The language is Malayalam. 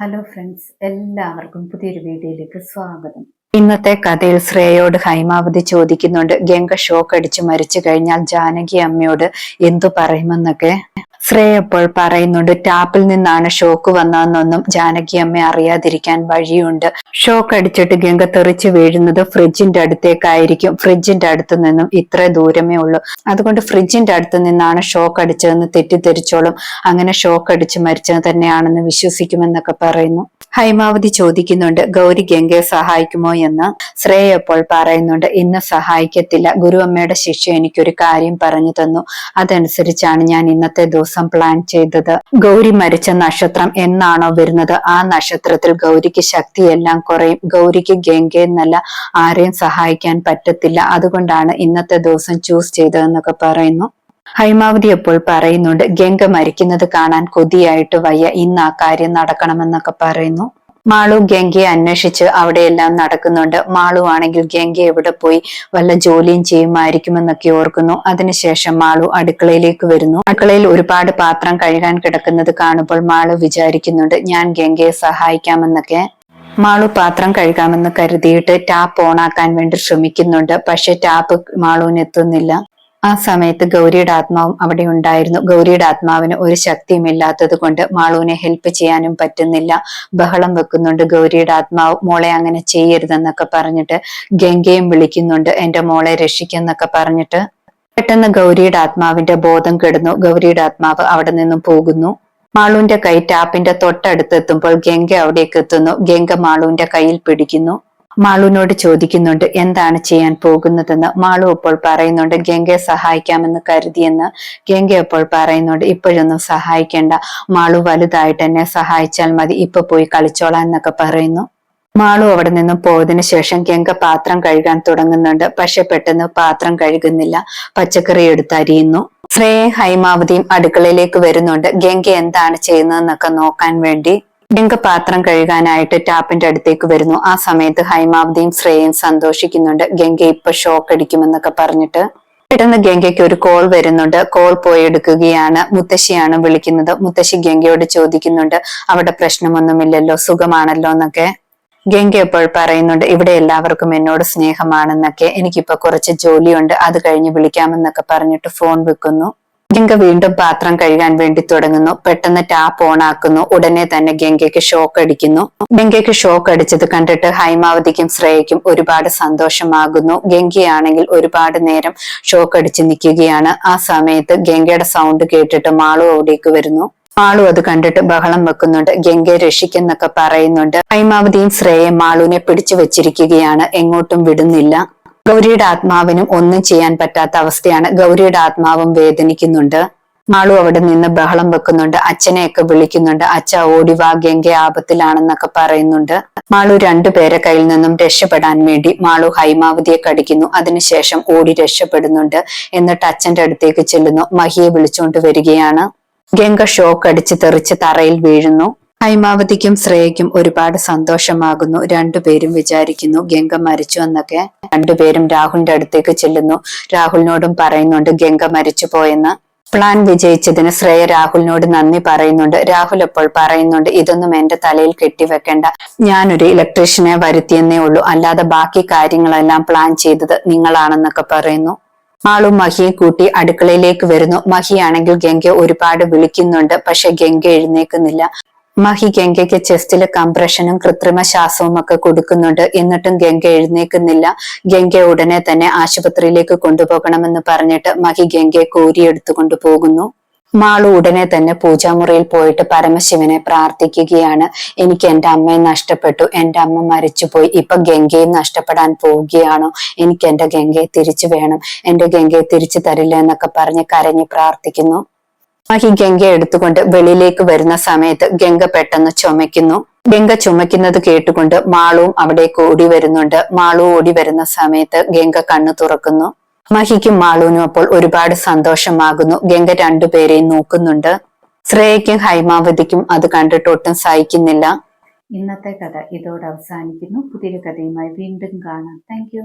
ഹലോ ഫ്രണ്ട്സ് എല്ലാവർക്കും പുതിയൊരു വീഡിയോയിലേക്ക് സ്വാഗതം. ഇന്നത്തെ കഥയിൽ ശ്രേയോട് ഹൈമാവതി ചോദിക്കുന്നുണ്ട് ഗംഗ ഷോക്ക് അടിച്ച് മരിച്ചു കഴിഞ്ഞാൽ ജാനകി അമ്മയോട് എന്തു പറയുമെന്നൊക്കെ? ശ്രേയ ഇപ്പോൾ പറയുന്നുണ്ട് ടാപ്പിൽ നിന്നാണ് ഷോക്ക് വന്നതെന്നൊന്നും ജാനകി അമ്മ അറിയാതിരിക്കാൻ വഴിയുണ്ട്. ഷോക്ക് അടിച്ചിട്ട് ഗംഗ തെറിച്ച് വീഴുന്നത് ഫ്രിഡ്ജിന്റെ അടുത്തേക്കായിരിക്കും. ഫ്രിഡ്ജിന്റെ അടുത്ത് നിന്നും ഇത്ര ദൂരമേ ഉള്ളൂ. അതുകൊണ്ട് ഫ്രിഡ്ജിന്റെ അടുത്ത് നിന്നാണ് ഷോക്ക് അടിച്ചതെന്ന് തെറ്റിദ്ധരിച്ചോളും. അങ്ങനെ ഷോക്ക് അടിച്ച് മരിച്ചത് തന്നെയാണെന്ന് വിശ്വസിക്കുമെന്നൊക്കെ പറയുന്നു. ഹൈമാവതി ചോദിക്കുന്നുണ്ട് ഗൗരി ഗംഗയെ സഹായിക്കുമോ എന്ന്? ശ്രേയ അപ്പോൾ പറയുന്നുണ്ട് ഇന്ന് സഹായിക്കത്തില്ല. ഗുരുവമ്മയുടെ ശിക്ഷ എനിക്കൊരു കാര്യം പറഞ്ഞു തന്നു. അതനുസരിച്ചാണ് ഞാൻ ഇന്നത്തെ ദിവസം പ്ലാൻ ചെയ്തത്. ഗൗരി മരിച്ച നക്ഷത്രം എന്നാണോ വരുന്നത്? ആ നക്ഷത്രത്തിൽ ഗൗരിക്ക് ശക്തിയെല്ലാം കുറയും. ഗൗരിക്ക് ഗംഗയെന്നല്ല ആരെയും സഹായിക്കാൻ പറ്റത്തില്ല. അതുകൊണ്ടാണ് ഇന്നത്തെ ദിവസം ചൂസ് ചെയ്തതെന്നൊക്കെ പറയുന്നു. ഹൈമാവതി എപ്പോൾ പറയുന്നുണ്ട് ഗംഗ മരിക്കുന്നത് കാണാൻ കൊതിയായിട്ട് വയ്യ ഇന്ന് ആ കാര്യം നടക്കണമെന്നൊക്കെ പറയുന്നു. മാളു ഗംഗയെ അന്വേഷിച്ച് അവിടെയെല്ലാം നടക്കുന്നുണ്ട്. മാളു ആണെങ്കിൽ ഗംഗ എവിടെ പോയി വല്ല ജോലിയും ചെയ്യുമായിരിക്കുമെന്നൊക്കെ ഓർക്കുന്നു. അതിനുശേഷം മാളു അടുക്കളയിലേക്ക് വരുന്നു. അടുക്കളയിൽ ഒരുപാട് പാത്രം കഴുകാൻ കിടക്കുന്നത് കാണുമ്പോൾ മാളു വിചാരിക്കുന്നുണ്ട് ഞാൻ ഗംഗയെ സഹായിക്കാമെന്നൊക്കെ. മാളു പാത്രം കഴുകാമെന്ന് കരുതിയിട്ട് ടാപ്പ് ഓണാക്കാൻ വേണ്ടി ശ്രമിക്കുന്നുണ്ട്. പക്ഷെ ടാപ്പ് മാളുവിന് എത്തുന്നില്ല. ആ സമയത്ത് ഗൗരിയുടെ ആത്മാവും അവിടെ ഉണ്ടായിരുന്നു. ഗൗരിയുടെ ആത്മാവിന് ഒരു ശക്തിയും ഇല്ലാത്തത് കൊണ്ട് മാളുവിനെ ഹെൽപ്പ് ചെയ്യാനും പറ്റുന്നില്ല. ബഹളം വെക്കുന്നുണ്ട് ഗൗരിയുടെ ആത്മാവ്. മോളെ അങ്ങനെ ചെയ്യരുതെന്നൊക്കെ പറഞ്ഞിട്ട് ഗംഗയും വിളിക്കുന്നുണ്ട് എന്റെ മോളെ രക്ഷിക്കുന്നൊക്കെ പറഞ്ഞിട്ട് പെട്ടെന്ന് ഗൗരിയുടെ ആത്മാവിന്റെ ബോധം കെടുന്നു. ഗൗരിയുടെ ആത്മാവ് അവിടെ നിന്നും പോകുന്നു. മാളുവിന്റെ കൈ ടാപ്പിന്റെ തൊട്ടടുത്ത് എത്തുമ്പോൾ ഗംഗ അവിടേക്ക് എത്തുന്നു. ഗംഗ മാളുവിന്റെ കയ്യിൽ പിടിക്കുന്നു. മാളുവിനോട് ചോദിക്കുന്നുണ്ട് എന്താണ് ചെയ്യാൻ പോകുന്നതെന്ന്? മാളു അപ്പോൾ പറയുന്നുണ്ട് ഗംഗയെ സഹായിക്കാമെന്ന് കരുതിയെന്ന്. ഗംഗ അപ്പോൾ പറയുന്നുണ്ട് ഇപ്പോഴൊന്നും സഹായിക്കേണ്ട. മാളു വലുതായിട്ട് എന്നെ സഹായിച്ചാൽ മതി. ഇപ്പൊ പോയി കളിച്ചോളാം എന്നൊക്കെ പറയുന്നു. മാളു അവിടെ നിന്നും പോയതിനു ശേഷം ഗംഗ പാത്രം കഴുകാൻ തുടങ്ങുന്നുണ്ട്. പക്ഷെ പെട്ടെന്ന് പാത്രം കഴുകുന്നില്ല. പച്ചക്കറി എടുത്ത് അരിയുന്നു ശ്രേയും ഹൈമാവതിയും അടുക്കളയിലേക്ക് വരുന്നുണ്ട്. ഗംഗ എന്താണ് ചെയ്യുന്നതെന്നൊക്കെ നോക്കാൻ വേണ്ടി ഗംഗ പാത്രം കഴുകാനായിട്ട് ടാപ്പിന്റെ അടുത്തേക്ക് വരുന്നു. ആ സമയത്ത് ഹൈമാവതിയും ശ്രേയയും സന്തോഷിക്കുന്നുണ്ട്. ഗംഗ ഇപ്പൊ ഷോക്ക് അടിക്കുമെന്നൊക്കെ പറഞ്ഞിട്ട് പെട്ടെന്ന് ഗംഗയ്ക്ക് ഒരു കോൾ വരുന്നുണ്ട്. കോൾ പോയി എടുക്കുകയാണ് മുത്തശ്ശിയാണ് വിളിക്കുന്നത്. മുത്തശ്ശി ഗംഗയോട് ചോദിക്കുന്നുണ്ട്. അവിടെ പ്രശ്നമൊന്നുമില്ലല്ലോ സുഖമാണല്ലോ എന്നൊക്കെ. ഗംഗ എപ്പോൾ പറയുന്നുണ്ട് ഇവിടെ എല്ലാവർക്കും എന്നോട് സ്നേഹമാണെന്നൊക്കെ. എനിക്കിപ്പോ കുറച്ച് ജോലിയുണ്ട്. അത് കഴിഞ്ഞ് വിളിക്കാമെന്നൊക്കെ പറഞ്ഞിട്ട് ഫോൺ വെക്കുന്നു. ഗംഗ വീണ്ടും പാത്രം കഴുകാൻ വേണ്ടി തുടങ്ങുന്നു. പെട്ടെന്ന് ടാപ്പ് ഓൺ ആക്കുന്നു. ഉടനെ തന്നെ ഗംഗയ്ക്ക് ഷോക്ക് അടിക്കുന്നു. ഗംഗയ്ക്ക് ഷോക്ക് അടിച്ചത് കണ്ടിട്ട് ഹൈമാവതിക്കും ശ്രേയയ്ക്കും ഒരുപാട് സന്തോഷമാകുന്നു. ഗംഗയാണെങ്കിൽ ഒരുപാട് നേരം ഷോക്ക് അടിച്ച് നിൽക്കുകയാണ്. ആ സമയത്ത് ഗംഗയുടെ സൗണ്ട് കേട്ടിട്ട് മാളു അവിടേക്ക് വരുന്നു. മാളു അത് കണ്ടിട്ട് ബഹളം വെക്കുന്നുണ്ട്. ഗംഗയെ രക്ഷിക്കുന്നൊക്കെ പറയുന്നുണ്ട്. ഹൈമാവതിയും ശ്രേയ മാളുവിനെ പിടിച്ചു വെച്ചിരിക്കുകയാണ്. എങ്ങോട്ടും വിടുന്നില്ല. ഗൗരിയുടെ ആത്മാവിനും ഒന്നും ചെയ്യാൻ പറ്റാത്ത അവസ്ഥയാണ് ഗൗരിയുടെ ആത്മാവും വേദനിക്കുന്നുണ്ട്. മാളു അവിടെ നിന്ന് ബഹളം വെക്കുന്നുണ്ട്. അച്ഛനെയൊക്കെ വിളിക്കുന്നുണ്ട്. അച്ഛ ഓടിവാ ആപത്തിലാണെന്നൊക്കെ പറയുന്നുണ്ട്. മാളു രണ്ടുപേരെ കയ്യിൽ നിന്നും രക്ഷപ്പെടാൻ വേണ്ടി മാളു ഹൈമാവതിയെ കടിക്കുന്നു. അതിനുശേഷം ഓടി രക്ഷപ്പെടുന്നുണ്ട്. എന്നിട്ട് അച്ഛന്റെ അടുത്തേക്ക് ചെല്ലുന്നു. മഹിയെ വിളിച്ചുകൊണ്ട് വരികയാണ്. ഗംഗ ഷോക്ക് അടിച്ച് തെറിച്ച് തറയിൽ വീഴുന്നു. ഹൈമാവതിക്കും ശ്രേയയ്ക്കും ഒരുപാട് സന്തോഷമാകുന്നു. രണ്ടുപേരും വിചാരിക്കുന്നു ഗംഗ മരിച്ചു എന്നൊക്കെ. രണ്ടുപേരും രാഹുലിന്റെ അടുത്തേക്ക് ചെല്ലുന്നു. രാഹുലിനോടും പറയുന്നുണ്ട് ഗംഗ മരിച്ചു പോയെന്ന്. പ്ലാൻ വിജയിച്ചതിന് ശ്രേയ രാഹുലിനോട് നന്ദി പറയുന്നുണ്ട്. രാഹുൽ അപ്പോൾ പറയുന്നുണ്ട് ഇതൊന്നും എന്റെ തലയിൽ കെട്ടിവെക്കേണ്ട. ഞാനൊരു ഇലക്ട്രീഷ്യനെ വരുത്തിയെന്നേ ഉള്ളൂ. അല്ലാതെ ബാക്കി കാര്യങ്ങളെല്ലാം പ്ലാൻ ചെയ്തത് നിങ്ങളാണെന്നൊക്കെ പറയുന്നു. ആളും മഹിയെ കൂട്ടി അടുക്കളയിലേക്ക് വരുന്നു. മഹിയാണെങ്കിൽ ഗംഗ ഒരുപാട് വിളിക്കുന്നുണ്ട് പക്ഷെ ഗംഗ എഴുന്നേക്കുന്നില്ല മഹി ഗംഗയ്ക്ക് ചെസ്റ്റിൽ കംപ്രഷനും കൃത്രിമ ശ്വാസവും ഒക്കെ കൊടുക്കുന്നുണ്ട്. എന്നിട്ടും ഗംഗ എഴുന്നേക്കുന്നില്ല ഗംഗ ഉടനെ തന്നെ ആശുപത്രിയിലേക്ക് കൊണ്ടുപോകണമെന്ന് പറഞ്ഞിട്ട് മഹി ഗംഗയെ കോരിയെടുത്തു കൊണ്ടുപോകുന്നു. മാളു ഉടനെ തന്നെ പൂജാമുറിയിൽ പോയിട്ട് പരമശിവനെ പ്രാർത്ഥിക്കുകയാണ്. എനിക്ക് എന്റെ അമ്മയെ നഷ്ടപ്പെട്ടു. എന്റെ അമ്മ മരിച്ചുപോയി. ഇപ്പൊ ഗംഗയും നഷ്ടപ്പെടാൻ പോവുകയാണോ? എനിക്ക് എന്റെ ഗംഗയെ തിരിച്ചു വേണം. എന്റെ ഗംഗയെ തിരിച്ചു തരില്ല എന്നൊക്കെ പറഞ്ഞ് കരഞ്ഞു പ്രാർത്ഥിക്കുന്നു. മഹി ഗംഗ എടുത്തുകൊണ്ട് വെളിയിലേക്ക് വരുന്ന സമയത്ത് ഗംഗ പെട്ടെന്ന് ചുമയ്ക്കുന്നു. ഗംഗ ചുമയ്ക്കുന്നത് കേട്ടുകൊണ്ട് മാളുവും അവിടേക്ക് ഓടി വരുന്നുണ്ട്. മാളു ഓടി വരുന്ന സമയത്ത് ഗംഗ കണ്ണു തുറക്കുന്നു. മഹിക്കും മാളുവിനും അപ്പോൾ ഒരുപാട് സന്തോഷമാകുന്നു. ഗംഗ രണ്ടുപേരെയും നോക്കുന്നുണ്ട്. ശ്രേയയ്ക്കും ഹൈമാവതിക്കും അത് കണ്ടിട്ട് ഒട്ടും സഹിക്കുന്നില്ല. ഇന്നത്തെ കഥ ഇതോടെ അവസാനിക്കുന്നു. പുതിയൊരു കഥയുമായി വീണ്ടും കാണാം. താങ്ക്